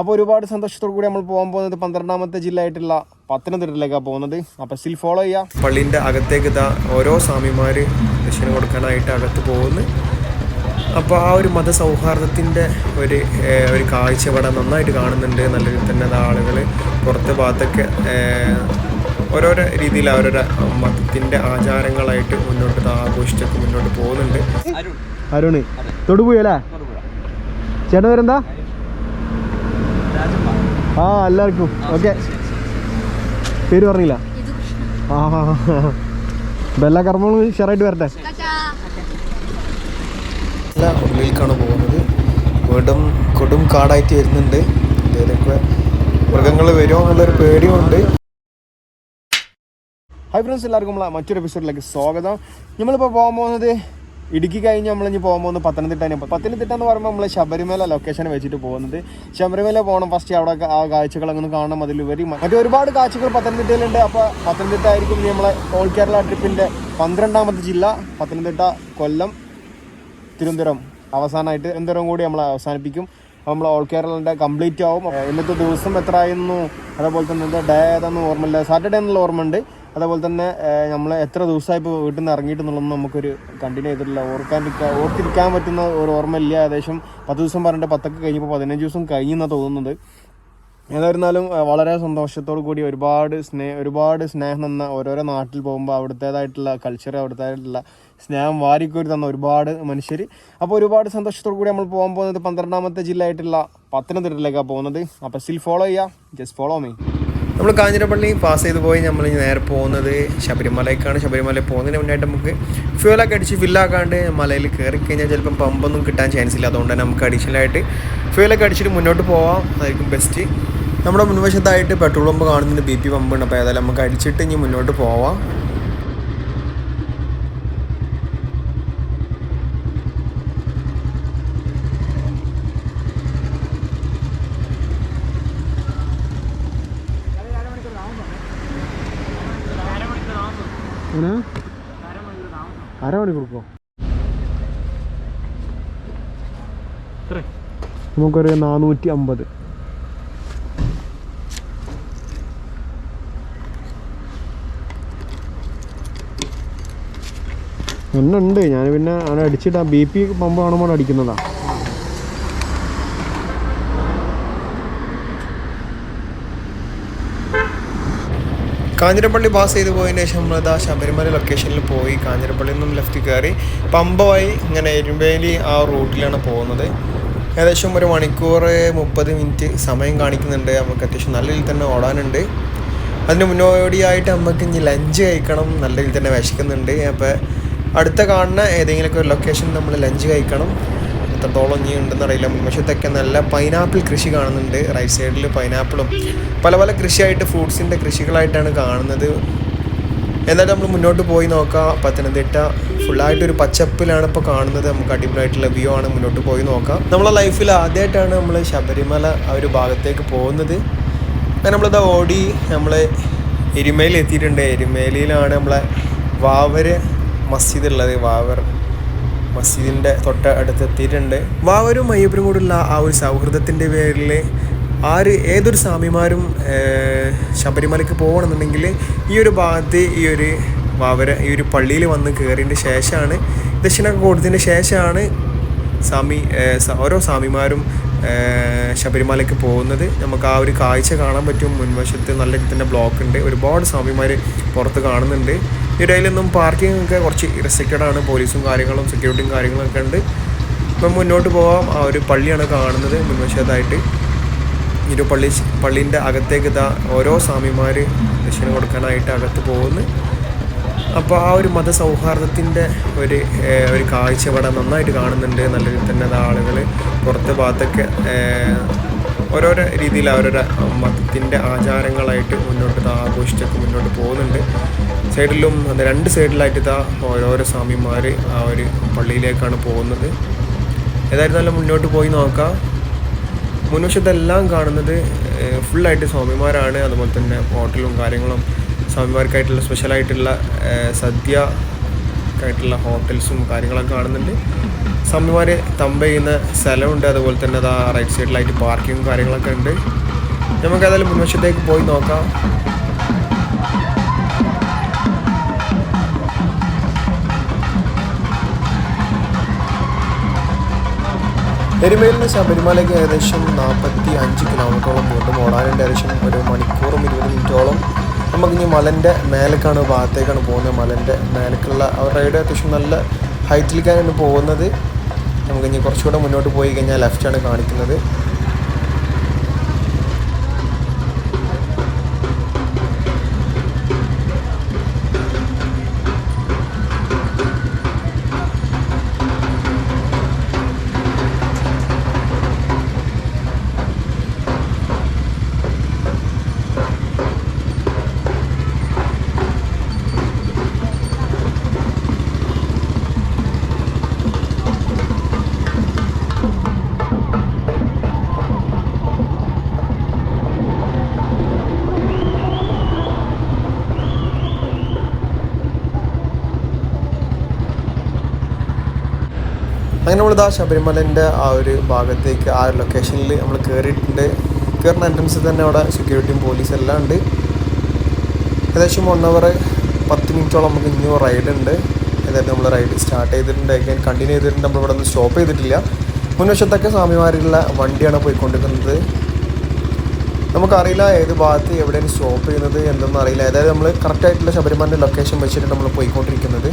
അപ്പോൾ ഒരുപാട് സന്തോഷത്തോടു കൂടി നമ്മൾ പോകാൻ പോകുന്നത് പന്ത്രണ്ടാമത്തെ ജില്ലയായിട്ടുള്ള പത്തനംതിട്ടയിലേക്കാണ് പോകുന്നത്. അപ്പോൾ സ്റ്റിൽ ഫോളോ ചെയ്യാം പള്ളിന്റെ അകത്തേക്ക് ഇതാ ഓരോ സ്വാമിമാർ ദക്ഷിണ കൊടുക്കാനായിട്ട് അകത്ത് പോകുന്നു. അപ്പോൾ ആ ഒരു മതസൗഹാർദ്ദത്തിന്റെ ഒരു ഒരു കാഴ്ച ഇവിടെ നന്നായിട്ട് കാണുന്നുണ്ട്. നല്ല രീതിയിൽ തന്നെ ആളുകൾ പുറത്തെ ഭാഗത്തൊക്കെ ഓരോരോ രീതിയിൽ അവരുടെ മതത്തിന്റെ ആചാരങ്ങളായിട്ട് മുന്നോട്ട് ആഘോഷിച്ചൊക്കെ മുന്നോട്ട് പോകുന്നുണ്ട്. അരുണ് തൊടുപുഴ അല്ലേ? ചേട്ടൻ പേരെന്താ? ആ എല്ലാവർക്കും. ഓക്കെ. പേര് പറഞ്ഞില്ല. ആ ബെല്ല കർമ്മങ്ങളും ഷെയറായിട്ട് വരട്ടെ. ഉള്ളിലേക്കാണ് പോകുന്നത്. വീണ്ടും കൊടും കാടായിട്ട് വരുന്നുണ്ട്. ഇതിലൊക്കെ മൃഗങ്ങൾ വരുമോ എന്നുള്ളൊരു പേടിയുണ്ട്. ഹൈ ഫ്രണ്ട്സ് എല്ലാവർക്കും നമ്മളെ മറ്റൊരു എപ്പിസോഡിലേക്ക് സ്വാഗതം. നമ്മളിപ്പോൾ പോകാൻ പോകുന്നത് ഇടുക്കി കഴിഞ്ഞ് പോകാൻ പോകുന്നത് പത്തനംതിട്ട പത്തനംതിട്ട എന്ന് പറയുമ്പോൾ നമ്മൾ ശബരിമല ലൊക്കേഷൻ വെച്ചിട്ട് പോകുന്നത് ശബരിമല പോകണം ഫസ്റ്റ് അവിടെ ആ കാഴ്ചകൾ അങ്ങനെ കാണണം അതിലുപരി മറ്റു ഒരുപാട് കാഴ്ചകൾ പത്തനംതിട്ടയിലുണ്ട്. അപ്പോൾ പത്തനംതിട്ട ആയിരിക്കും നമ്മളെ ഓൾ കേരള ട്രിപ്പിന്റെ പന്ത്രണ്ടാമത്തെ ജില്ല. പത്തനംതിട്ട കൊല്ലം തിരുവനന്തപുരം. അവസാനമായിട്ട് തിരുവനന്തപുരം കൂടി നമ്മൾ അവസാനിപ്പിക്കും. നമ്മൾ ഓൾ കേരളന്റെ കംപ്ലീറ്റ് ആവും. ഇന്നത്തെ ദിവസം എത്ര ആയിരുന്നു അതേപോലെ തന്നെ ഡേ ഏതാണെന്ന് ഓർമ്മയില്ല. സാറ്റർഡേ എന്നുള്ള ഓർമ്മയുണ്ട്. അതേപോലെ തന്നെ നമ്മൾ എത്ര ദിവസമായി ഇപ്പോൾ വീട്ടിൽ നിന്ന് ഇറങ്ങിയിട്ടെന്നുള്ളതൊന്നും നമുക്കൊരു കണ്ടിന്യൂ ചെയ്തിട്ടില്ല. ഓർക്കാനിരിക്കാൻ ഓർത്തിരിക്കാൻ പറ്റുന്ന ഒരു ഓർമ്മയില്ല. ഏകദേശം പത്ത് ദിവസം പറഞ്ഞിട്ട് പത്തൊക്കെ കഴിഞ്ഞപ്പോൾ പതിനഞ്ച് ദിവസം കഴിഞ്ഞെന്നാണ് തോന്നുന്നത്. ഏതായിരുന്നാലും വളരെ സന്തോഷത്തോടു കൂടി ഒരുപാട് സ്നേഹ ഒരുപാട് സ്നേഹം തന്ന ഓരോരോ നാട്ടിൽ പോകുമ്പോൾ അവിടുത്തേതായിട്ടുള്ള കൾച്ചർ അവിടുത്തേതായിട്ടുള്ള സ്നേഹം വാരിക്കോരി തന്ന ഒരുപാട് മനുഷ്യർ അപ്പോൾ ഒരുപാട് സന്തോഷത്തോടു കൂടി നമ്മൾ പോകാൻ പോകുന്നത് പന്ത്രണ്ടാമത്തെ ജില്ലയായിട്ടുള്ള പത്തനംതിട്ടയിലേക്കാണ് പോകുന്നത്. അപ്പോൾ സ്റ്റിൽ ഫോളോ ചെയ്യുക ജസ്റ്റ് ഫോളോ മീ നമ്മൾ കാഞ്ഞിരപ്പള്ളി പാസ് ചെയ്ത് പോയി നമ്മൾ നേരെ പോകുന്നത് ശബരിമലയ്ക്കാണ്. ശബരിമലയിൽ പോകുന്നതിന് മുന്നായിട്ട് നമുക്ക് ഫ്യൂലൊക്കെ അടിച്ച് ഫില്ലാക്കാണ്ട് മലയിൽ കയറി കഴിഞ്ഞാൽ ചിലപ്പം പമ്പൊന്നും കിട്ടാൻ ചാൻസ് ഇല്ല. അതുകൊണ്ട് തന്നെ നമുക്ക് അഡീഷണൽ ആയിട്ട് ഫ്യൂലൊക്കെ അടിച്ചിട്ട് മുന്നോട്ട് പോവാം. അതായിരിക്കും ബെസ്റ്റ് നമ്മുടെ മുൻവശത്തായിട്ട് പെട്രോൾ പമ്പ് കാണുന്നുണ്ട്. ബി പി പമ്പ് ഉണ്ട്. അപ്പോൾ ഏതായാലും നമുക്ക് അടിച്ചിട്ട് ഇനി മുന്നോട്ട് പോവാം അങ്ങനെ അരമണിക്കൂർക്കോ നമുക്കൊരു നാനൂറ്റി അമ്പത് എണ്ണുണ്ട് ഞാൻ പിന്നെ അവിടെ അടിച്ചിട്ട് ബി പി പമ്പ് കാണുമ്പോൾ അടിക്കുന്നതാ. കാഞ്ഞിരപ്പള്ളി പാസ് ചെയ്ത് പോയതിന് ശേഷം നമ്മളിതാ ശബരിമല ലൊക്കേഷനിൽ പോയി കാഞ്ഞിരപ്പള്ളി നിന്നും ലെഫ്റ്റ് കയറി പമ്പമായി ഇങ്ങനെ എരുമ്പേലി ആ റൂട്ടിലാണ് പോകുന്നത്. ഏകദേശം ഒരു മണിക്കൂർ മുപ്പത് മിനിറ്റ് സമയം കാണിക്കുന്നുണ്ട്. നമുക്ക് അത്യാവശ്യം നല്ല രീതിയിൽ തന്നെ ഓടാനുണ്ട്. അതിന് മുന്നോടിയായിട്ട് നമുക്ക് ഇനി ലഞ്ച് കഴിക്കണം. നല്ല രീതിയിൽ തന്നെ വിശക്കുന്നുണ്ട്. അപ്പോൾ അടുത്ത കാണുന്ന ഏതെങ്കിലുമൊക്കെ ഒരു ലൊക്കേഷൻ നമ്മൾ ലഞ്ച് കഴിക്കണം. എത്രത്തോളം ഇനി ഉണ്ടെന്ന് അറിയില്ല. മുൻവശത്തൊക്കെ നല്ല പൈനാപ്പിൾ കൃഷി കാണുന്നുണ്ട്. റൈറ്റ് സൈഡിൽ പൈനാപ്പിളും പല പല കൃഷിയായിട്ട് ഫ്രൂട്ട്സിന്റെ കൃഷികളായിട്ടാണ് കാണുന്നത്. എന്നാലും നമ്മൾ മുന്നോട്ട് പോയി നോക്കാം. പത്തനംതിട്ട ഫുള്ളായിട്ടൊരു പച്ചപ്പിലാണ് ഇപ്പോൾ കാണുന്നത്. നമുക്ക് അടിപൊളിയായിട്ടുള്ള വ്യൂ ആണ്. മുന്നോട്ട് പോയി നോക്കാം. നമ്മളെ ലൈഫിൽ ആദ്യമായിട്ടാണ് നമ്മൾ ശബരിമല ആ ഒരു ഭാഗത്തേക്ക് പോകുന്നത്. അങ്ങനെ നമ്മളിത് ഓടി നമ്മൾ എരുമേലെത്തിയിട്ടുണ്ട് എരുമേലിയിലാണ് നമ്മളെ വാവര് മസ്ജിദ് ഉള്ളത്. വാവർ മസ്ജിദിന്റെ തൊട്ട് അടുത്ത് എത്തിയിട്ടുണ്ട്. വാവരും അയ്യപ്പനും കൂടുള്ള ആ ഒരു സൗഹൃദത്തിന്റെ പേരിൽ ആര് ഏതൊരു സ്വാമിമാരും ശബരിമലയ്ക്ക് പോകണമെന്നുണ്ടെങ്കിൽ ഈ ഒരു ഭാഗത്ത് ഈ ഒരു വാവര ഈ ഒരു പള്ളിയിൽ വന്ന് കയറിയതിന്റെ ശേഷമാണ് ദക്ഷിണൊക്കെ കൊടുത്തതിന് ശേഷമാണ് സ്വാമി ഓരോ സ്വാമിമാരും ശബരിമലയ്ക്ക് പോകുന്നത്. നമുക്ക് ആ ഒരു കാഴ്ച കാണാൻ പറ്റും. മുൻവശത്ത് നല്ല രീതിയിൽ തന്നെ ബ്ലോക്ക് ഉണ്ട്. ഒരുപാട് സ്വാമിമാർ പുറത്ത് കാണുന്നുണ്ട്. ഇടയിലൊന്നും പാർക്കിംഗ് ഒക്കെ കുറച്ച് റെസ്ട്രിക്റ്റഡ് ആണ്. പോലീസും കാര്യങ്ങളും സെക്യൂരിറ്റിയും കാര്യങ്ങളും ഒക്കെ ഉണ്ട്. ഇപ്പം മുന്നോട്ട് പോകാം ആ ഒരു പള്ളിയാണ് കാണുന്നത് മുൻവശത്തായിട്ട്. ഒരു പള്ളി പള്ളീന്റെ അകത്തേക്ക് ഇതാ ഓരോ സ്വാമിമാർ ദക്ഷിണ കൊടുക്കാനായിട്ട് അകത്ത് പോകുന്നു. അപ്പോൾ ആ ഒരു മതസൗഹാർദ്ദത്തിന്റെ ഒരു ഒരു കാഴ്ച ഇവിടെ നന്നായിട്ട് കാണുന്നുണ്ട്. നല്ല രീതിയിൽ തന്നെ ആളുകൾ പുറത്തെ ഭാഗത്തൊക്കെ ഓരോരോ രീതിയിൽ അവരുടെ മതത്തിന്റെ ആചാരങ്ങളായിട്ട് മുന്നോട്ട് ആഘോഷിച്ചൊക്കെ മുന്നോട്ട് പോകുന്നുണ്ട്. സൈഡിലും രണ്ട് സൈഡിലായിട്ട് ഇതാ ഓരോരോ സ്വാമിമാർ ആ ഒരു പള്ളിയിലേക്കാണ് പോകുന്നത്. ഏതായിരുന്നാലും മുന്നോട്ട് പോയി നോക്കാം. മുൻവശത്തെല്ലാം കാണുന്നത് ഫുള്ളായിട്ട് സ്വാമിമാരാണ്. അതുപോലെ തന്നെ ഹോട്ടലും കാര്യങ്ങളും സ്വാമിമാർക്കായിട്ടുള്ള സ്പെഷ്യലായിട്ടുള്ള സദ്യ ആയിട്ടുള്ള ഹോട്ടൽസും കാര്യങ്ങളൊക്കെ കാണുന്നുണ്ട്. സ്വാമിമാർ തമ്പ ചെയ്യുന്ന സ്ഥലമുണ്ട്. അതുപോലെ തന്നെ അതാ റൈറ്റ് സൈഡിലായിട്ട് പാർക്കിങ്ങും കാര്യങ്ങളൊക്കെ ഉണ്ട്. നമുക്ക് ഏതായാലും മുൻവശത്തേക്ക് പോയി നോക്കാം. എരുമയിൽ നിന്ന് ശബരിമലയ്ക്ക് ഏകദേശം നാൽപ്പത്തി അഞ്ച് കിലോമീറ്ററോളം വീണ്ടും ഓടാനുണ്ട്. ഏകദേശം ഒരു മണിക്കൂറും ഇരുപത് മിനിറ്റോളം നമുക്ക് ഇനി മലന്റെ മേലേക്കാണ് ഭാഗത്തേക്കാണ് പോകുന്നത്. മലന്റെ മേലേക്കുള്ള റൈഡ് അത്യാവശ്യം നല്ല ഹൈറ്റിലേക്കാണ് പോകുന്നത്. നമുക്ക് ഇനി കുറച്ചുകൂടെ മുന്നോട്ട് പോയി കഴിഞ്ഞാൽ ലെഫ്റ്റാണ് കാണിക്കുന്നത്. നമ്മളിതാ ശബരിമലന്റെ ആ ഒരു ഭാഗത്തേക്ക് ആ ഒരു ലൊക്കേഷനിൽ നമ്മൾ കയറിയിട്ടുണ്ട് കയറുന്ന എൻട്രൻസിൽ തന്നെ അവിടെ സെക്യൂരിറ്റിയും പോലീസും എല്ലാം ഉണ്ട്. ഏകദേശം വൺ അവർ പത്ത് മിനിറ്റോളം നമുക്ക് ഇനിയും റൈഡ് ഉണ്ട്. ഏതായാലും നമ്മൾ റൈഡ് സ്റ്റാർട്ട് ചെയ്തിട്ടുണ്ട്. അഗൈൻ കണ്ടിന്യൂ ചെയ്തിട്ടുണ്ട്. നമ്മൾ ഇവിടെ നിന്ന് സ്റ്റോപ്പ് ചെയ്തിട്ടില്ല. മുൻവശത്തൊക്കെ സ്വാമിമാരുള്ള വണ്ടിയാണ് പോയിക്കൊണ്ടിരുന്നത്. നമുക്കറിയില്ല ഏത് ഭാഗത്ത് എവിടെയാണ് സ്റ്റോപ്പ് ചെയ്യുന്നത് എന്തെന്നറിയില്ല അതായത് നമ്മൾ കറക്റ്റായിട്ടുള്ള ശബരിമലന്റെ ലൊക്കേഷൻ വെച്ചിട്ട് നമ്മൾ പോയിക്കൊണ്ടിരിക്കുന്നത്.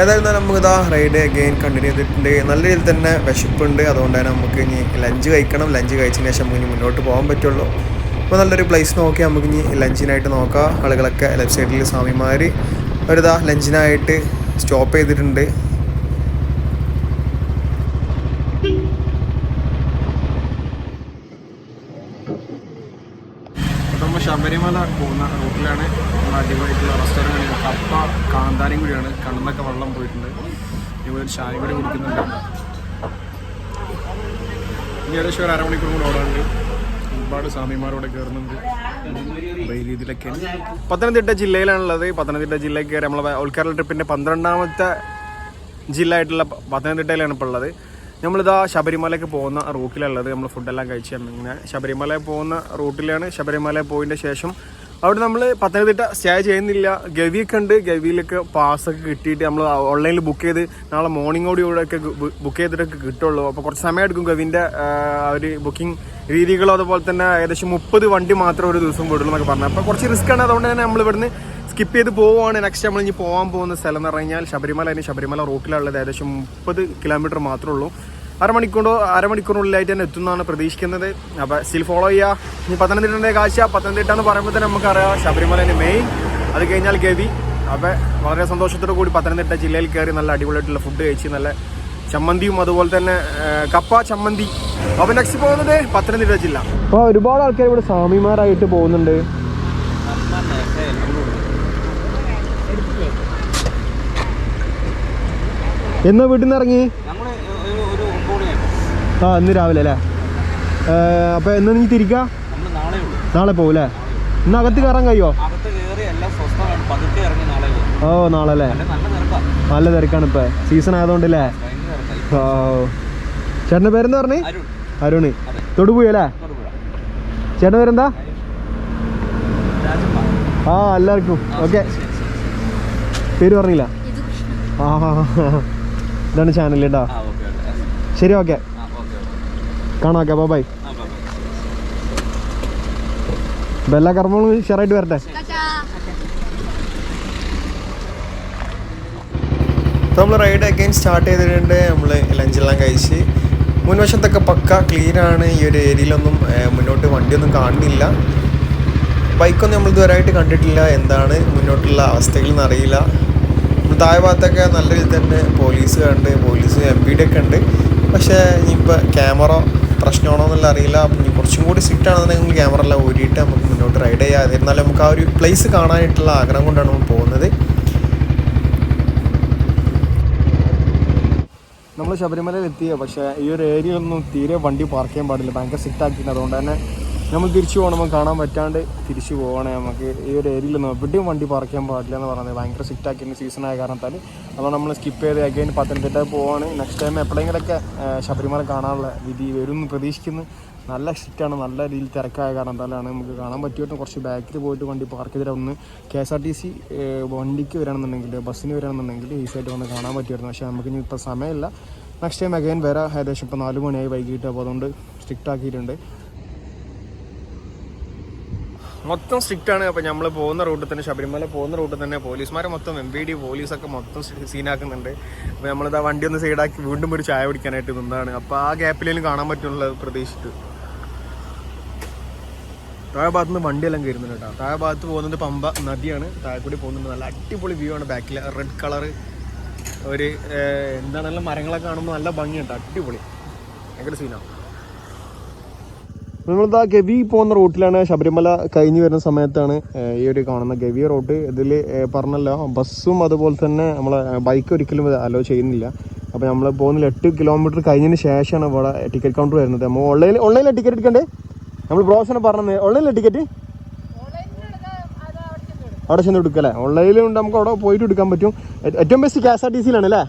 ഏതായാലും നമുക്ക് ഇതാ റൈഡ് അഗെയിൻ കണ്ടിന്യൂ ചെയ്തിട്ടുണ്ട്. നല്ല രീതിയിൽ തന്നെ വിശപ്പുണ്ട്. അതുകൊണ്ട് തന്നെ നമുക്ക് ഇനി ലഞ്ച് കഴിക്കണം. ലഞ്ച് കഴിച്ചതിന് ശേഷം നമുക്ക് ഇനി മുന്നോട്ട് പോകാൻ പറ്റുള്ളൂ. അപ്പോൾ നല്ലൊരു പ്ലേസ് നോക്കി നമുക്ക് ഇനി ലഞ്ചിനായിട്ട് നോക്കാം. ആളുകളൊക്കെ ലെഫ്റ്റ് സൈഡിൽ സ്വാമിമാർ ഒരിതാ ലഞ്ചിനായിട്ട് സ്റ്റോപ്പ് ചെയ്തിട്ടുണ്ട്. ശബരിമല പോകുന്ന റൂട്ടിലാണ് അടിപൊളിയായിട്ടുള്ള റെസ്റ്റോറന്റ് കപ്പ കാന്താനും കൂടിയാണ്. കണ്ണൊക്കെ വെള്ളം പോയിട്ടുണ്ട്. ഒരു ചായ കൂടി കുടിക്കുന്നുണ്ട്. ഇനി ഏകദേശം ഒരു അരമണിക്കൂർ കൂടെ ഓടാണ്ട് ഒരുപാട് സ്വാമിമാരോടെ കയറുന്നുണ്ട്. രീതിയിലൊക്കെ. പത്തനംതിട്ട ജില്ലയിലാണുള്ളത്. പത്തനംതിട്ട ജില്ലയ്ക്ക് കയറി നമ്മളെ ഉൾക്കേരള ട്രിപ്പിന്റെ പന്ത്രണ്ടാമത്തെ ജില്ല ആയിട്ടുള്ള പത്തനംതിട്ടയിലാണ് ഇപ്പോൾ ഉള്ളത്. നമ്മളിതാ ശബരിമലയ്ക്ക് പോകുന്ന റൂട്ടിലുള്ളത് നമ്മൾ ഫുഡെല്ലാം കഴിച്ചാണ് ഇങ്ങനെ ശബരിമല പോകുന്ന റൂട്ടിലാണ് ശബരിമല പോയതിന്റെ ശേഷം അവിടെ നമ്മൾ പത്തനംതിട്ട സ്റ്റേ ചെയ്യുന്നില്ല. ഗവിയൊക്കെ ഉണ്ട്. ഗവിയിലൊക്കെ പാസ്സൊക്കെ കിട്ടിയിട്ട് നമ്മൾ ഓൺലൈനിൽ ബുക്ക് ചെയ്ത് നാളെ മോർണിംഗോട് കൂടെയൊക്കെ ബുക്ക് ചെയ്തിട്ടൊക്കെ കിട്ടുള്ളൂ. അപ്പോൾ കുറച്ച് സമയം എടുക്കും ഗവിന്റെ ഒരു ബുക്കിംഗ് രീതികളോ അതുപോലെ തന്നെ ഏകദേശം മുപ്പത് വണ്ടി മാത്രം ഒരു ദിവസം വിടുള്ളൂ എന്നൊക്കെ പറഞ്ഞു. അപ്പോൾ കുറച്ച് റിസ്ക് ആണ്. അതുകൊണ്ട് തന്നെ നമ്മൾ ഇവിടുന്ന് സ്കിപ്പ് ചെയ്ത് പോവുകയാണ് നെക്സ്റ്റ് നമ്മൾ ഇനി പോകാൻ പോകുന്ന സ്ഥലം എന്ന് പറഞ്ഞാൽ ശബരിമല. അതിന് ശബരിമല റൂട്ടിലുള്ളത് ഏകദേശം മുപ്പത് കിലോമീറ്റർ മാത്രമേ ഉള്ളൂ. അരമണിക്കൂറോ അരമണിക്കൂറിനുള്ളിലായിട്ട് തന്നെ എത്തുന്നതാണ് പ്രതീക്ഷിക്കുന്നത്. അപ്പോൾ സ്റ്റിൽ ഫോളോ ചെയ്യുക ഇനി പത്തനംതിട്ടന്റെ കാഴ്ച. പത്തനംതിട്ട എന്ന് പറയുമ്പോൾ തന്നെ നമുക്കറിയാം ശബരിമല മെയിൻ അത് കഴിഞ്ഞാൽ ഗവി. അപ്പോൾ വളരെ സന്തോഷത്തോടു കൂടി പത്തനംതിട്ട ജില്ലയിൽ കയറി നല്ല അടിപൊളിയായിട്ടുള്ള ഫുഡ് കഴിച്ച് നല്ല ചമ്മന്തിയും അതുപോലെ തന്നെ കപ്പ ചമ്മന്തി. അപ്പോൾ നെക്സ്റ്റ് പോകുന്നത് പത്തനംതിട്ട ജില്ല. അപ്പോൾ ഒരുപാട് ആൾക്കാർ ഇവിടെ സ്വാമിമാരായിട്ട് പോകുന്നുണ്ട്. എന്നാ വീട്ടിൽ നിന്ന് ഇറങ്ങി ആ ഇന്ന് രാവിലെ അല്ലേ? അപ്പോൾ എന്നാ നീ തിരിക്കുക നാളെ ഉള്ളൂ. നാളെ പോകും അല്ലേ? ഇന്ന് അകത്ത് കയറാൻ കഴിയോ? ഓ നാളെ അല്ലേ? നല്ല തിരക്കാണ് ഇപ്പൊ. സീസൺ ആയതുകൊണ്ടല്ലേ? ഓ. ചേട്ടന്റെ പേരെന്താ പറഞ്ഞേ? അരുൺ. അരുണ്. തൊടുപുഴ അല്ലേ? തൊടുപുഴ. ചേട്ടന്റെ പേരെന്താ? ആ എല്ലാവർക്കും. ഓക്കെ. പേര് പറഞ്ഞില്ല? ആ ഹാ ഹാ ഇതാണ് ചാനൽ കേട്ടോ. ആ ഓക്കെ ഓക്കെ. ശരി ഓക്കെ. ആ ഓക്കെ ബെല്ലാ കർമ്മങ്ങളും ഉഷാറായിട്ട് വരട്ടെ? നമ്മൾ റൈഡ് അഗൈൻ സ്റ്റാർട്ട് ചെയ്തിട്ടുണ്ട്. നമ്മൾ ലഞ്ചെല്ലാം കഴിച്ച്. മുൻവശത്തൊക്കെ പക്ക ക്ലീനാണ് ഈ ഒരു ഏരിയയിലൊന്നും മുന്നോട്ട് വണ്ടിയൊന്നും കാണുന്നില്ല. ബൈക്കൊന്നും നമ്മൾ ഇതുവരെയായിട്ട് കണ്ടിട്ടില്ല. എന്താണ് മുന്നോട്ടുള്ള അവസ്ഥകൾ എന്നറിയില്ല. നമ്മൾ താഴെ ഭാഗത്തൊക്കെ നല്ല രീതിയിൽ തന്നെ പോലീസ് കണ്ട് പോലീസ് എം പി ഡി ഒക്കെ ഉണ്ട്. പക്ഷേ ഇനിയിപ്പോൾ ക്യാമറ പ്രശ്നമാണോ എന്നുള്ള അറിയില്ല പിന്നെ കുറച്ചും കൂടി സ്ട്രിക്റ്റ് ആണെന്നുണ്ടെങ്കിൽ ക്യാമറ എല്ലാം ഊരിയിട്ട് നമുക്ക് മുന്നോട്ട് റൈഡ് ചെയ്യാതെ എന്നാലും നമുക്ക് ആ ഒരു പ്ലേസ് കാണാനായിട്ടുള്ള ആഗ്രഹം കൊണ്ടാണ് നമ്മൾ പോകുന്നത്. നമ്മൾ ശബരിമലയിൽ എത്തിയ പക്ഷേ ഈ ഒരു ഏരിയ ഒന്നും തീരെ വണ്ടി പാർക്ക് ചെയ്യാൻ പാടില്ല. ഭയങ്കര സ്ട്രിക്റ്റ് ആക്കിയിട്ടുണ്ട്. അതുകൊണ്ട് തന്നെ നമ്മൾ തിരിച്ചു പോകണം നമുക്ക് കാണാൻ പറ്റാണ്ട് തിരിച്ചു പോകണേ നമുക്ക് ഈ ഒരു ഏരിയയിൽ നിന്ന് എവിടെയും വണ്ടി പാർക്ക് ചെയ്യാൻ പാടില്ല എന്ന് പറഞ്ഞത് ഭയങ്കര സ്ട്രിക്റ്റ് ആക്കിയ സീസൺ ആയ കാരണത്താൽ അതുകൊണ്ട് നമ്മൾ സ്കിപ്പ് ചെയ്ത് അഗൈൻ പത്തനംതിട്ട പോവാണ്. നെക്സ്റ്റ് ടൈം എപ്പോഴെങ്കിലൊക്കെ ശബരിമല കാണാനുള്ള വിധി വരും പ്രതീക്ഷിക്കുന്നു. നല്ല സ്ട്രിക്റ്റാണ് നല്ല രീതിയിൽ തിരക്കായ കാരണത്താലാണ് നമുക്ക് കാണാൻ പറ്റിയിട്ട് കുറച്ച് ബാക്കിൽ പോയിട്ട് വണ്ടി പാർക്ക് ചെയ്തിട്ട് ഒന്ന് K S R T C വണ്ടിക്ക് വരികയാണെന്നുണ്ടെങ്കിൽ ബസ്സിന് വരികയാണെന്നുണ്ടെങ്കിൽ ഈസിയായിട്ട് വന്ന് കാണാൻ പറ്റുമായിരുന്നു. പക്ഷേ നമുക്ക് ഇനി ഇപ്പോൾ സമയമില്ല. നെക്സ്റ്റ് ടൈം അഗൈൻ വരാം. ഏകദേശം ഇപ്പോൾ നാല് മണിയായി വൈകിട്ട്. അപ്പോൾ അതുകൊണ്ട് സ്ട്രിക്റ്റ് ആക്കിയിട്ടുണ്ട്. മൊത്തം സ്ട്രിക്റ്റ് ആണ്. അപ്പോൾ നമ്മൾ പോകുന്ന റൂട്ടിൽ തന്നെ ശബരിമല പോകുന്ന റൂട്ടിൽ തന്നെ പോലീസുമാരെ മൊത്തം എം ബി ഡി പോലീസൊക്കെ മൊത്തം സീനാക്കുന്നുണ്ട്. അപ്പോൾ നമ്മളിതാ വണ്ടി ഒന്ന് സൈഡാക്കി വീണ്ടും ഒരു ചായ കുടിക്കാനായിട്ട് നിന്നാണ്. അപ്പോൾ ആ ഗ്യാപ്പിലേലും കാണാൻ പറ്റുള്ളത് പ്രതീക്ഷിച്ചു താഴെ ഭാഗത്ത് നിന്ന് വണ്ടിയെല്ലാം കയറുന്നുണ്ട് കേട്ടോ. താഴെ ഭാഗത്ത് പോകുന്നത് പമ്പ നദിയാണ്. താഴെ കൂടി പോകുന്നുണ്ട്. നല്ല അടിപൊളി വ്യൂ ആണ് ബാക്കിൽ റെഡ് കളറ് ഒരു എന്താണെല്ലാം മരങ്ങളൊക്കെ കാണുമ്പോൾ നല്ല ഭംഗിയുണ്ട്. അടിപൊളി. ഭയങ്കര സീനാണ് നമ്മളിതാ ഗവി പോകുന്ന റൂട്ടിലാണ് ശബരിമല കഴിഞ്ഞ് വരുന്ന സമയത്താണ് ഈ ഒരു കാണുന്ന ഗവി റൂട്ട്. ഇതിൽ പറഞ്ഞല്ലോ ബസ്സും അതുപോലെ തന്നെ നമ്മളെ ബൈക്ക് ഒരിക്കലും അലോ ചെയ്യുന്നില്ല. അപ്പോൾ നമ്മൾ പോകുന്നില്ല എട്ട് കിലോമീറ്റർ കഴിഞ്ഞതിന് ശേഷമാണ് ഇവിടെ ടിക്കറ്റ് കൗണ്ടർ വരുന്നത്. നമ്മൾ ഓൺലൈനിൽ ഓൺലൈനിൽ ടിക്കറ്റ് എടുക്കണ്ടേ? നമ്മൾ ബ്രോസിനെ പറഞ്ഞത് ഓൺലൈനിലെ ടിക്കറ്റ് അവിടെ ചെന്ന് ഓൺലൈനിൽ ഉണ്ട് നമുക്ക് അവിടെ പോയിട്ട് എടുക്കാൻ പറ്റും. ഏറ്റവും best K S R T സിയിലാണ് അല്ലേ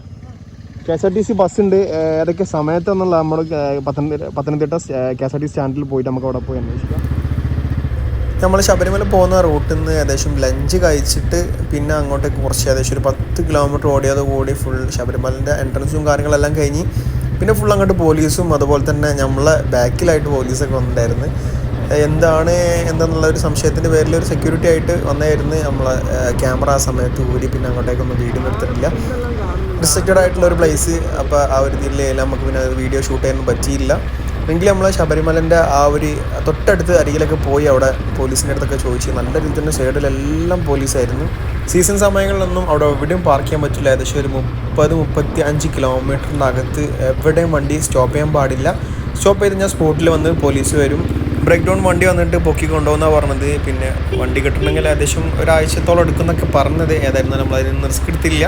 K S R T C bus ഉണ്ട് ഏതൊക്കെ സമയത്തെന്നുള്ള നമ്മൾ Pathanamthitta K S R T C സ്റ്റാൻഡിൽ പോയിട്ട് നമുക്ക് അവിടെ പോയി അന്വേഷിക്കാം. നമ്മൾ ശബരിമല പോകുന്ന റൂട്ടിൽ നിന്ന് ഏകദേശം ലഞ്ച് കഴിച്ചിട്ട് പിന്നെ അങ്ങോട്ടേക്ക് കുറച്ച് ഏകദേശം ഒരു പത്ത് കിലോമീറ്റർ ഓടിയത് കൂടി ഫുൾ ശബരിമലന്റെ എൻട്രൻസും കാര്യങ്ങളെല്ലാം കഴിഞ്ഞ് പിന്നെ ഫുൾ അങ്ങോട്ട് പോലീസും അതുപോലെ തന്നെ നമ്മളെ ബാക്കിലായിട്ട് പോലീസൊക്കെ വന്നിട്ടുണ്ടായിരുന്നു. എന്താണ് എന്തെന്നുള്ള ഒരു സംശയത്തിന്റെ പേരിൽ ഒരു സെക്യൂരിറ്റി ആയിട്ട് വന്നായിരുന്നു നമ്മളെ ക്യാമറ ആ സമയത്ത് കൂടി പിന്നെ അങ്ങോട്ടേക്കൊന്നും വീഡിയോ എടുത്തിട്ടില്ല റിസ്ട്രിക്റ്റഡ് ആയിട്ടുള്ള ഒരു പ്ലേസ് അപ്പോൾ ആ ഒരു ഇതിൽ നമുക്ക് പിന്നെ വീഡിയോ ഷൂട്ട് ചെയ്യാനൊന്നും പറ്റിയില്ല. എങ്കിലും നമ്മൾ ശബരിമലന്റെ ആ ഒരു തൊട്ടടുത്ത് അരികിലൊക്കെ പോയി അവിടെ പോലീസിന്റെ അടുത്തൊക്കെ ചോദിച്ച് നല്ല രീതിയിൽ തന്നെ സൈഡിലെല്ലാം പോലീസായിരുന്നു സീസൺ സമയങ്ങളിലൊന്നും അവിടെ എവിടെയും പാർക്ക് ചെയ്യാൻ പറ്റില്ല. ഏകദേശം ഒരു മുപ്പത് മുപ്പത്തി അഞ്ച് കിലോമീറ്ററിന്റെ അകത്ത് എവിടെയും വണ്ടി സ്റ്റോപ്പ് ചെയ്യാൻ പാടില്ല. സ്റ്റോപ്പ് ചെയ്ത് ഞാൻ സ്പോട്ടിൽ വന്ന് പോലീസ് വരും. ബ്രേക്ക് ഡൗൺ വണ്ടി വന്നിട്ട് പൊക്കി കൊണ്ടുപോകുന്ന പറഞ്ഞത്. പിന്നെ വണ്ടി കിട്ടണമെങ്കിൽ ഏകദേശം ഒരാഴ്ചത്തോളം എടുക്കുന്നൊക്കെ പറഞ്ഞത്. ഏതായിരുന്നു നമ്മൾ അതിന് റിസ്ക് എടുത്തില്ല.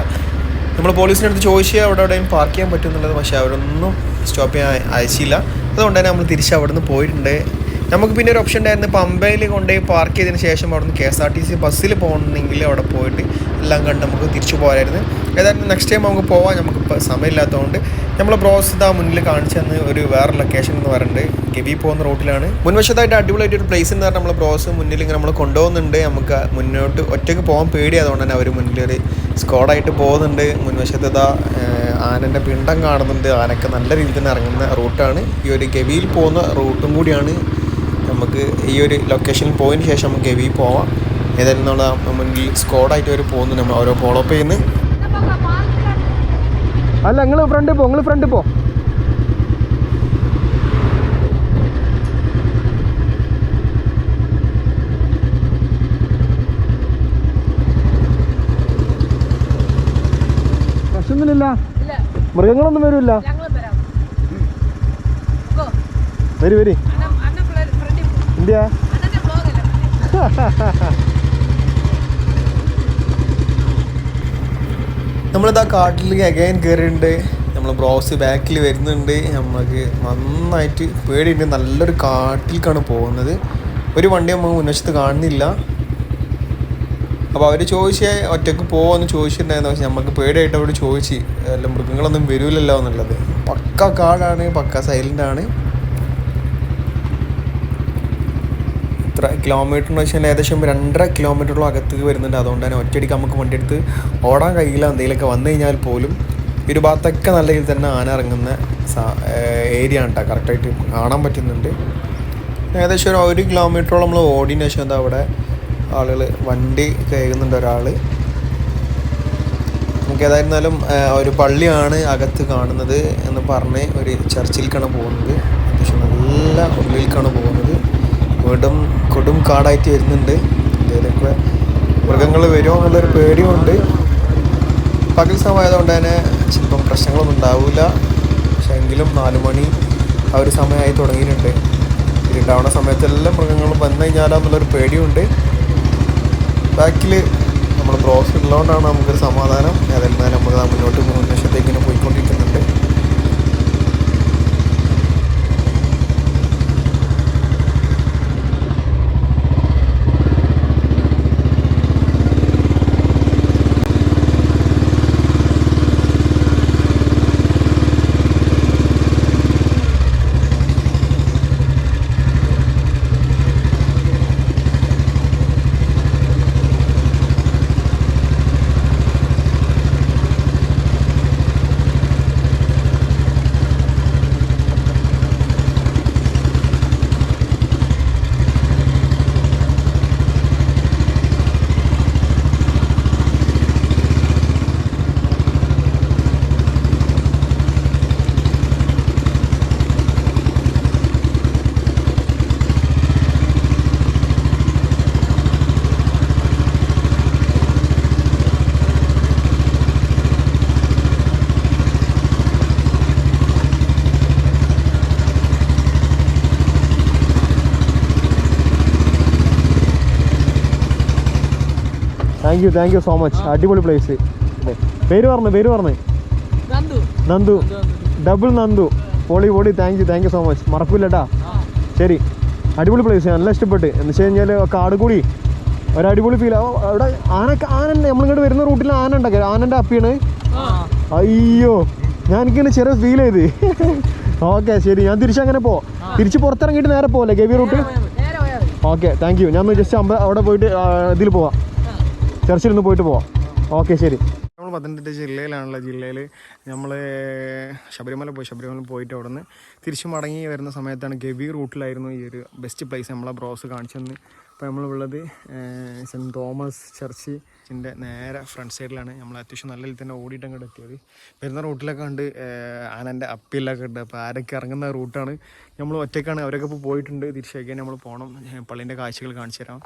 നമ്മൾ പോലീസിന്റെ അടുത്ത് ചോദിച്ചാൽ അവിടെ എവിടെയും പാർക്ക് ചെയ്യാൻ പറ്റുമെന്നുള്ളത് പക്ഷേ അവരൊന്നും സ്റ്റോപ്പ് ചെയ്യാൻ അയച്ചില്ല. അതുകൊണ്ട് തന്നെ നമ്മൾ തിരിച്ച് അവിടെ നിന്ന് പോയിട്ടുണ്ട്. നമുക്ക് പിന്നെ ഒരു ഓപ്ഷൻ ഉണ്ടായിരുന്നു. പമ്പയിൽ കൊണ്ടുപോയി പാർക്ക് ചെയ്തതിന് ശേഷം അവിടെ നിന്ന് K S R T C ബസ്സിൽ പോകണമെങ്കിൽ അവിടെ പോയിട്ട് എല്ലാം കണ്ട് നമുക്ക് തിരിച്ചു പോരായിരുന്നു ഏതായാലും നെക്സ്റ്റ് ടൈം നമുക്ക് പോവാം. നമുക്കിപ്പോൾ സമയമില്ലാത്തതുകൊണ്ട് നമ്മൾ ബ്രോസ് ഇതാ മുന്നിൽ കാണിച്ചു തന്ന് ഒരു വേറെ ലൊക്കേഷൻ എന്ന് പറയുന്നത് ഗവി പോകുന്ന റൂട്ടിലാണ്. മുൻവശത്തായിട്ട് അടിപൊളിയായിട്ട് ഒരു പ്ലേസ് എന്ന് പറഞ്ഞാൽ നമ്മൾ ബ്രോസ് മുന്നിൽ ഇങ്ങനെ നമ്മൾ കൊണ്ടുപോകുന്നുണ്ട്. നമുക്ക് മുന്നോട്ട് ഒറ്റയ്ക്ക് പോകാൻ പേടിയായതുകൊണ്ട് തന്നെ അവർ മുന്നിൽ ഒരു സ്ക്വാഡായിട്ട് പോകുന്നുണ്ട്. മുൻവശത്ത് ഇതാ ആനന്റെ പിണ്ടം കാണുന്നുണ്ട്. ആനൊക്കെ നല്ല രീതിയിൽ തന്നെ ഇറങ്ങുന്ന റൂട്ടാണ്. ഈ ഒരു ഗവിയിൽ പോകുന്ന റൂട്ടും കൂടിയാണ് നമുക്ക് ഈ ഒരു ലൊക്കേഷനിൽ പോയതിന് ശേഷം നമുക്ക് ഗവി പോവാം. ഏതായാലും നമ്മൾ മുന്നിൽ സ്ക്വാഡായിട്ട് അവർ പോകുന്നു. നമ്മൾ ഓരോ ഫോളോ അപ്പ് ചെയ്യുന്നു. അല്ല നിങ്ങൾ ഫ്രണ്ട് പോ നിങ്ങൾ ഫ്രണ്ട് പോ. പ്രശ്നമൊന്നുമില്ല ഇല്ല. മൃഗങ്ങളൊന്നും വരില്ല. വരാം. ഗോ വരി ഇന്ത്യ. നമ്മളിതാ കാട്ടിലേക്ക് അഗൈൻ കയറിയിട്ടുണ്ട് നമ്മൾ ബ്രോസ് ബാക്കിൽ വരുന്നുണ്ട്. നമുക്ക് നന്നായിട്ട് പേടിയുണ്ട്. നല്ലൊരു കാട്ടിലേക്കാണ് പോകുന്നത്. ഒരു വണ്ടി നമ്മൾ മുൻവശത്ത് കാണുന്നില്ല. അപ്പോൾ അവർ ചോദിച്ചേ ഒറ്റയ്ക്ക് പോകുമെന്ന് ചോദിച്ചിട്ടുണ്ടായിരുന്നു. പക്ഷെ നമുക്ക് പേടിയായിട്ട് അവിടെ ചോദിച്ച് അല്ല മൃഗങ്ങളൊന്നും വരില്ലല്ലോ എന്നുള്ളത്. പക്ക കാടാണ് പക്ക സൈലന്റ് ആണ്. എന്ന് വെച്ചാൽ ഏകദേശം രണ്ടര കിലോമീറ്ററോളം അകത്തേക്ക് വരുന്നുണ്ട്. അതുകൊണ്ട് തന്നെ ഒറ്റയടിക്ക് നമുക്ക് വണ്ടി എടുത്ത് ഓടാൻ കഴിയില്ല എന്തെങ്കിലുമൊക്കെ വന്നു കഴിഞ്ഞാൽ പോലും ഒരു ഭാഗത്തൊക്കെ നല്ല രീതിയിൽ തന്നെ ആന ഇറങ്ങുന്ന ഏരിയ ആണ് കേട്ടോ കറക്റ്റായിട്ട് കാണാൻ പറ്റുന്നുണ്ട്. ഏകദേശം ഒരു ഒരു കിലോമീറ്ററോളം നമ്മൾ ഓടിന് ശേഷം എന്താ അവിടെ ആളുകൾ വണ്ടി കയറുന്നുണ്ട് ഒരാൾ നമുക്ക് ഏതായിരുന്നാലും ഒരു പള്ളിയാണ് അകത്ത് കാണുന്നത് എന്ന് പറഞ്ഞ് ഒരു ചർച്ചിലേക്കാണ് പോകുന്നത്. അത്യാവശ്യം നല്ല ഉള്ളിലേക്കാണ് പോകുന്നത്. വീണ്ടും കൊടും കാടായിട്ട് വരുന്നുണ്ട്. ഇതിലൊക്കെ മൃഗങ്ങൾ വരുമോ എന്നുള്ളൊരു പേടിയുമുണ്ട്. പകൽ സമയമായതുകൊണ്ട് തന്നെ ചിലപ്പം പ്രശ്നങ്ങളൊന്നും ഉണ്ടാവില്ല പക്ഷെ എങ്കിലും നാല് മണി ആ ഒരു സമയമായി തുടങ്ങിയിട്ടുണ്ട്. ഇരുട്ടാവുന്ന സമയത്തെല്ലാം മൃഗങ്ങളും വന്നു കഴിഞ്ഞാലോ എന്നുള്ളൊരു പേടിയുണ്ട്. ബാക്കിൽ നമ്മൾ ബ്രോസ് ഉള്ളതുകൊണ്ടാണ് നമുക്കൊരു സമാധാനം. ഏതായിരുന്നാലും നമ്മൾ മുന്നോട്ട് മൂന്ന് ഇങ്ങനെ പോയിക്കൊണ്ടിരിക്കുന്നുണ്ട്. Thank you thank you so much. അടിപൊളി പ്ലേസ് പേര് പറഞ്ഞു പേര് പറഞ്ഞു? നന്ദു. ഡബിൾ നന്ദു പൊളി പൊളി thank you thank you so much മറക്കൂല ശരി. അടിപൊളി പ്ലേസ് നല്ല ഇഷ്ടപ്പെട്ട്. എന്ന് വെച്ച് കഴിഞ്ഞാൽ കാട് കൂടി. ഒരു അടിപൊളി ഫീൽ അവിടെ ആന ആന നമ്മളിങ്ങോട്ട് വരുന്ന റൂട്ടിൽ ആന ഉണ്ടൊക്കെ ആനന്റെ അപ്പിയാണ്. അയ്യോ. ഞാൻ എനിക്കിങ്ങനെ ചെറിയ ഫീൽ ചെയ്ത്. ഓക്കെ ശരി. ഞാൻ തിരിച്ചങ്ങനെ പോ തിരിച്ച് പുറത്തിറങ്ങിയിട്ട് നേരെ പോകല്ലേ Gavi route okay thank you ഞാൻ ജസ്റ്റ് അമ്പ അവിടെ പോയിട്ട് ഇതിൽ പോവാം. ചർച്ചിൽ നിന്ന് പോയിട്ട് പോവാം. ഓക്കെ ശരി. നമ്മൾ പത്തനംതിട്ട ജില്ലയിലാണുള്ള ജില്ലയിൽ നമ്മൾ ശബരിമല പോയി ശബരിമല പോയിട്ട് അവിടെ നിന്ന് തിരിച്ചു മടങ്ങി വരുന്ന സമയത്താണ് ഗവി റൂട്ടിലായിരുന്നു ഈ ഒരു ബെസ്റ്റ് പ്ലേസ് നമ്മളെ ബ്രോസ് കാണിച്ചു തന്നെ അപ്പോൾ നമ്മളുള്ളത് സെന്റ് തോമസ് ചർച്ചിന്റെ നേരെ ഫ്രണ്ട് സൈഡിലാണ് നമ്മൾ അത്യാവശ്യം നല്ല രീതിയിൽ തന്നെ ഓടിയിട്ട് അങ്ങോട്ട് എത്തിയത്. വരുന്ന റൂട്ടിലൊക്കെ കണ്ട് ആനന്റെ അപ്പീലൊക്കെ ഉണ്ട്. അപ്പോൾ ആരൊക്കെ ഇറങ്ങുന്ന റൂട്ടാണ്. നമ്മൾ ഒറ്റയ്ക്കാണ് അവരൊക്കെ ഇപ്പോൾ പോയിട്ടുണ്ട്. തിരിച്ചേക്കാൻ നമ്മൾ പോകണം പള്ളീന്റെ കാഴ്ചകൾ കാണിച്ചു തരാം.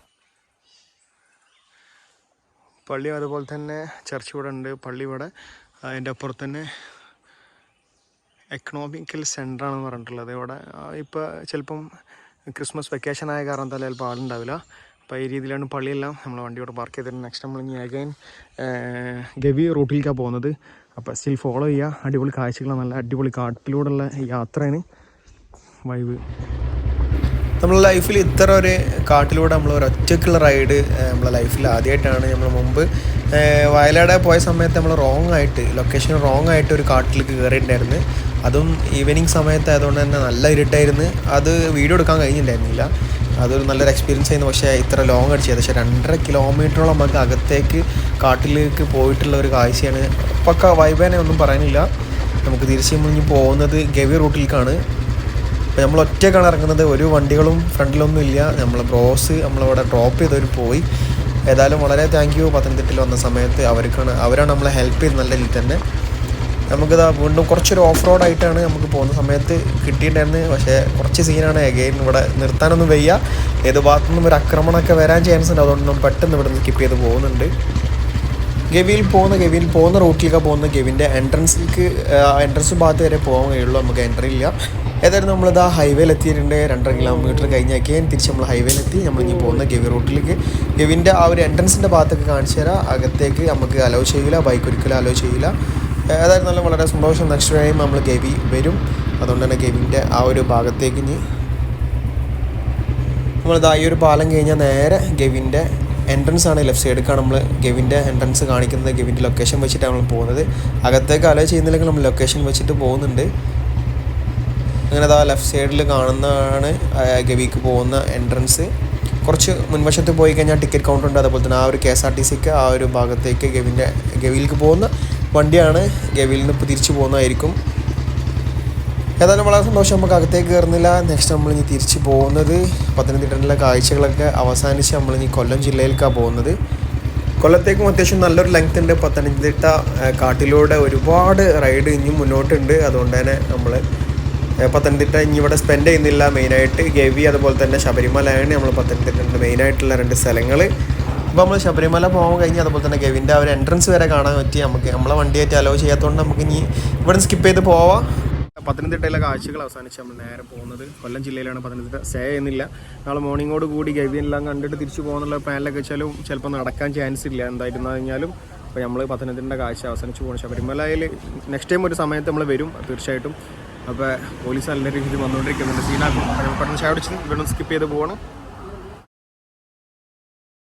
പള്ളി അതുപോലെ തന്നെ ചർച്ച് ഇവിടെ ഉണ്ട്. പള്ളി ഇവിടെ അതിന്റെ അപ്പുറത്ത് തന്നെ എക്കണോമിക്കൽ ആണെന്ന് പറഞ്ഞിട്ടുള്ളത്. ഇവിടെ ഇപ്പോൾ ചിലപ്പം ക്രിസ്മസ് വെക്കേഷൻ ആയ കാരണം തന്നെ ചിലപ്പോൾ ആളുണ്ടാവില്ല. അപ്പോൾ ഈ രീതിയിലാണ് പള്ളിയെല്ലാം നമ്മൾ വണ്ടി പാർക്ക് ചെയ്തിട്ട് നെക്സ്റ്റ് നമ്മൾ ഇനി അഗൈൻ ഗവി റൂട്ടിലേക്കാണ് പോകുന്നത്. അപ്പോൾ സ്റ്റിൽ ഫോളോ ചെയ്യുക അടിപൊളി കാഴ്ചകളാണ്. നല്ല അടിപൊളി കാട്ടിലൂടെയുള്ള യാത്രയാണ് വൈബ് നമ്മളെ ലൈഫിൽ ഇത്ര ഒരു കാട്ടിലൂടെ നമ്മൾ ഒരു ഒറ്റക്കുള്ള റൈഡ് നമ്മളെ ലൈഫിൽ ആദ്യമായിട്ടാണ് നമ്മൾ മുമ്പ്. വയലാട് പോയ സമയത്ത് നമ്മൾ റോങ് ആയിട്ട് ലൊക്കേഷൻ റോങ് ആയിട്ട് ഒരു കാട്ടിലേക്ക് കയറിയിട്ടുണ്ടായിരുന്നു അതും ഈവനിങ് സമയത്ത് ആയതുകൊണ്ട് തന്നെ നല്ല ഇരുട്ടായിരുന്നു. അത് വീഡിയോ എടുക്കാൻ കഴിഞ്ഞിട്ടുണ്ടായിരുന്നില്ല. അതൊരു നല്ലൊരു എക്സ്പീരിയൻസ് ആയിരുന്നു. പക്ഷേ ഇത്ര ലോങ് അടിച്ചത്. പക്ഷേ രണ്ടര കിലോമീറ്ററോളം നമുക്ക് അകത്തേക്ക് കാട്ടിലേക്ക് പോയിട്ടുള്ള ഒരു കാഴ്ചയാണ്. പക്ക വൈബേനെ ഒന്നും പറയാനില്ല. നമുക്ക് തിരിച്ചു മുന്നിൽ പോകുന്നത് ഗവി റൂട്ടിലേക്കാണ് അപ്പോൾ നമ്മൾ ഒറ്റയ്ക്കാണ് ഇറങ്ങുന്നത്. ഒരു വണ്ടികളും ഫ്രണ്ടിലൊന്നും ഇല്ല. നമ്മൾ ബ്രോസ് നമ്മളിവിടെ ഡ്രോപ്പ് ചെയ്തവർ പോയി. ഏതായാലും വളരെ താങ്ക് യു പത്തനംതിട്ടയിൽ വന്ന സമയത്ത് അവർക്കാണ് അവരാണ് നമ്മളെ ഹെൽപ്പ് ചെയ്ത് നല്ല രീതിയിൽ തന്നെ. നമുക്കിതാ വീണ്ടും കുറച്ചൊരു ഓഫ് റോഡ് ആയിട്ടാണ് നമുക്ക് പോകുന്ന സമയത്ത് കിട്ടിയിട്ടുണ്ടായിരുന്നത്. പക്ഷേ കുറച്ച് സീനാണ് എഗെയിൻ ഇവിടെ നിർത്താനൊന്നും വയ്യ. ഏത് ഭാഗത്തു നിന്നും ഒരു ആക്രമണമൊക്കെ വരാൻ ചാൻസ് ഉണ്ട്. അതുകൊണ്ട് പെട്ടെന്ന് ഇവിടെ നിന്ന് സ്കിപ്പ് ചെയ്ത് പോകുന്നുണ്ട്. ഗവിയിൽ പോകുന്ന ഗവിയിൽ പോകുന്ന റൂട്ടിലേക്ക് പോകുന്ന ഗവിന്റെ എൻട്രൻസിലേക്ക് എൻട്രൻസ് ഭാഗത്ത് വരെ പോകാൻ കഴിയുള്ളൂ. നമുക്ക് എൻട്രി ഇല്ല. ഏതായാലും നമ്മളിതാ ഹൈവേയിൽ എത്തിയിട്ടുണ്ട് രണ്ടര കിലോമീറ്റർ കഴിഞ്ഞാക്കിയാൽ തിരിച്ച് നമ്മൾ ഹൈവേയിലെത്തി നമ്മൾ ഇനി പോകുന്ന ഗവി റൂട്ടിലേക്ക്. ഗവിന്റെ ആ ഒരു എൻട്രൻസിന്റെ ഭാഗത്തൊക്കെ കാണിച്ചു തരാം. അകത്തേക്ക് നമുക്ക് അലോ ചെയ്യില്ല ബൈക്ക് ഒരിക്കലും അലോ ചെയ്യില്ല ഏതായാലും നല്ല വളരെ സന്തോഷം. നെക്സ്റ്റ് ടൈം നമ്മൾ ഗവി വരും. അതുകൊണ്ട് തന്നെ ഗവിന്റെ ആ ഒരു ഭാഗത്തേക്ക് ഇനി നമ്മളിതാ ഈ ഒരു പാലം കഴിഞ്ഞാൽ നേരെ ഗവിന്റെ എൻട്രൻസ് ആണ്. ലെഫ്റ്റ് സൈഡിലേക്കാണ് നമ്മൾ ഗവിന്റെ എൻട്രൻസ് കാണിക്കുന്നത്. ഗവിന്റെ ലൊക്കേഷൻ വെച്ചിട്ടാണ് നമ്മൾ പോകുന്നത്. അകത്തേക്ക് അലോ ചെയ്യുന്നില്ലെങ്കിൽ നമ്മൾ ലൊക്കേഷൻ വെച്ചിട്ട് പോകുന്നുണ്ട്. അങ്ങനെ അതാ ലെഫ്റ്റ് സൈഡിൽ കാണുന്നതാണ് ഗവിക്ക് പോകുന്ന എൻട്രൻസ് കുറച്ച് മുൻവശത്ത് പോയി കഴിഞ്ഞാൽ ടിക്കറ്റ് കൗണ്ടർ ഉണ്ട്. അതുപോലെ തന്നെ ആ ഒരു കെ എസ് ആർ ടി സിക്ക് ആ ഒരു ഭാഗത്തേക്ക് ഗവിന്റെ ഗവിയിലേക്ക് പോകുന്ന വണ്ടിയാണ് ഗവിയിൽ നിന്ന് ഇപ്പോൾ തിരിച്ചു പോകുന്നതായിരിക്കും. ഏതായാലും വളരെ സന്തോഷം. നമുക്ക് അകത്തേക്ക് കയറുന്നില്ല. നെക്സ്റ്റ് നമ്മൾ ഇനി തിരിച്ച് പോകുന്നത് പത്തനംതിട്ടയിലെ കാഴ്ചകളൊക്കെ അവസാനിച്ച് നമ്മൾ ഇനി കൊല്ലം ജില്ലയിലേക്കാണ് പോകുന്നത്. കൊല്ലത്തേക്കും അത്യാവശ്യം നല്ലൊരു ലെങ്ത് ഉണ്ട്. പത്തനംതിട്ട കാട്ടിലൂടെ ഒരുപാട് റൈഡ് ഇനിയും മുന്നോട്ടുണ്ട്. അതുകൊണ്ട് തന്നെ നമ്മൾ പത്തനംതിട്ട ഇനി ഇവിടെ സ്പെൻഡ് ചെയ്യുന്നില്ല. മെയിനായിട്ട് ഗവി അതുപോലെ തന്നെ ശബരിമലയാണ് നമ്മൾ പത്തനംതിട്ട മെയിനായിട്ടുള്ള രണ്ട് സ്ഥലങ്ങൾ ഇപ്പോൾ നമ്മൾ ശബരിമല പോകാൻ കഴിഞ്ഞ് അതുപോലെ തന്നെ ഗവിന്റെ ആ ഒരു എൻട്രൻസ് വരെ കാണാൻ പറ്റി. നമുക്ക് നമ്മളെ വണ്ടിയായിട്ട് അലോ ചെയ്യാത്തതുകൊണ്ട് നമുക്ക് ഇനി ഇവിടെ സ്കിപ്പ് ചെയ്ത് പോവാം. പത്തനംതിട്ടയിലെ കാഴ്ചകൾ അവസാനിച്ച് നമ്മൾ നേരെ പോകുന്നത് കൊല്ലം ജില്ലയിലാണ് പത്തനംതിട്ട. സ്റ്റേ ചെയ്യുന്നില്ല. നാളെ മോർണിംഗോട് കൂടി ഗവിയെല്ലാം കണ്ടിട്ട് തിരിച്ചു പോകുന്നുള്ള പ്ലാനിലൊക്കെ വെച്ചാലും ചിലപ്പോൾ നടക്കാൻ ചാൻസ് ഇല്ല. എന്തായിരുന്നു കഴിഞ്ഞാലും അപ്പോൾ നമ്മൾ പത്തനംതിട്ട കാഴ്ച അവസാനിച്ച് പോകണം ശബരിമലയിൽ നെക്സ്റ്റ് ടൈം ഒരു സമയത്ത് നമ്മൾ വരും തീർച്ചയായിട്ടും. അപ്പോൾ പോലീസ് നല്ല രീതിയിൽ വന്നുകൊണ്ടിരിക്കുന്നുണ്ട്. സീനാക്കും. പെട്ടെന്ന് ചാടിച്ച് വീണ്ടും സ്കിപ്പ് ചെയ്ത് പോകണം